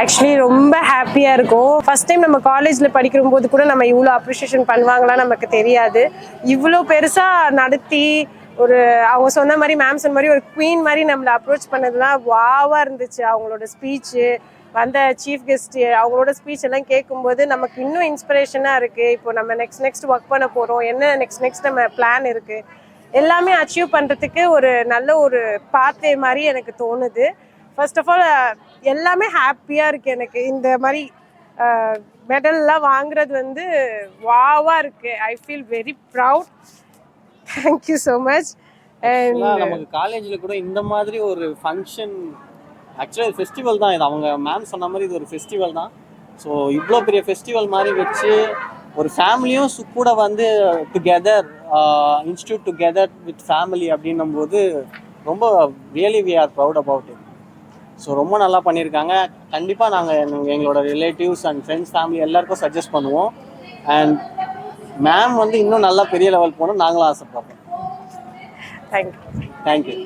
Actually ரொம்ப ஹாப்பியாக இருக்கும். ஃபர்ஸ்ட் டைம் நம்ம காலேஜில் படிக்கும் போது கூட நம்ம இவ்வளோ அப்ரிஷியேஷன் பண்ணுவாங்களா நமக்கு தெரியாது. இவ்வளோ பெருசாக நடத்தி ஒரு அவங்க சொன்ன மாதிரி மேம் சொன்ன மாதிரி ஒரு குவீன் மாதிரி நம்மளை அப்ரோச் பண்ணதுலாம் வாவாக இருந்துச்சு. அவங்களோட ஸ்பீச்சு வந்த சீஃப் கெஸ்ட் அவங்களோட ஸ்பீச் எல்லாம் கேட்கும்போது நமக்கு இன்னும் இன்ஸ்பிரேஷனாக இருக்குது இப்போ நம்ம நெக்ஸ்ட் நெக்ஸ்ட் ஒர்க் பண்ண போகிறோம் என்ன நெக்ஸ்ட் நெக்ஸ்ட் நம்ம பிளான் இருக்குது எல்லாமே அச்சீவ் பண்ணுறதுக்கு ஒரு நல்ல ஒரு பாத்தே மாதிரி எனக்கு தோணுது. ஃபர்ஸ்ட் ஆஃப் ஆல் எல்லாமே ஹாப்பியாக இருக்குது எனக்கு. இந்த மாதிரி மெடல்லாம் வாங்குறது வந்து வாவாக இருக்குது I feel very proud thank you so much and நமக்கு காலேஜில் கூட இந்த மாதிரி ஒரு ஃபங்க்ஷன் ஆக்சுவலாக ஃபெஸ்டிவல் தான். இது அவங்க மேம் சொன்ன மாதிரி இது ஒரு ஃபெஸ்டிவல் தான். ஸோ இவ்வளோ பெரிய ஃபெஸ்டிவல் மாதிரி வச்சு ஒரு ஃபேமிலியும் சு- கூட வந்து together institute together with family அப்படின்னும் போது ரொம்ப really we are proud about it so ரொம்ப நல்லா பண்ணியிருக்காங்க. கண்டிப்பாக நாங்கள் எங்களோட ரிலேட்டிவ்ஸ் அண்ட் ஃப்ரெண்ட்ஸ் ஃபேமிலி எல்லாருக்கும் சஜஸ்ட் பண்ணுவோம். அண்ட் மேம் வந்து இன்னும் நல்லா பெரிய லெவல் போகணும் நாங்களும் ஆசைப்படுறோம். Thank you thank you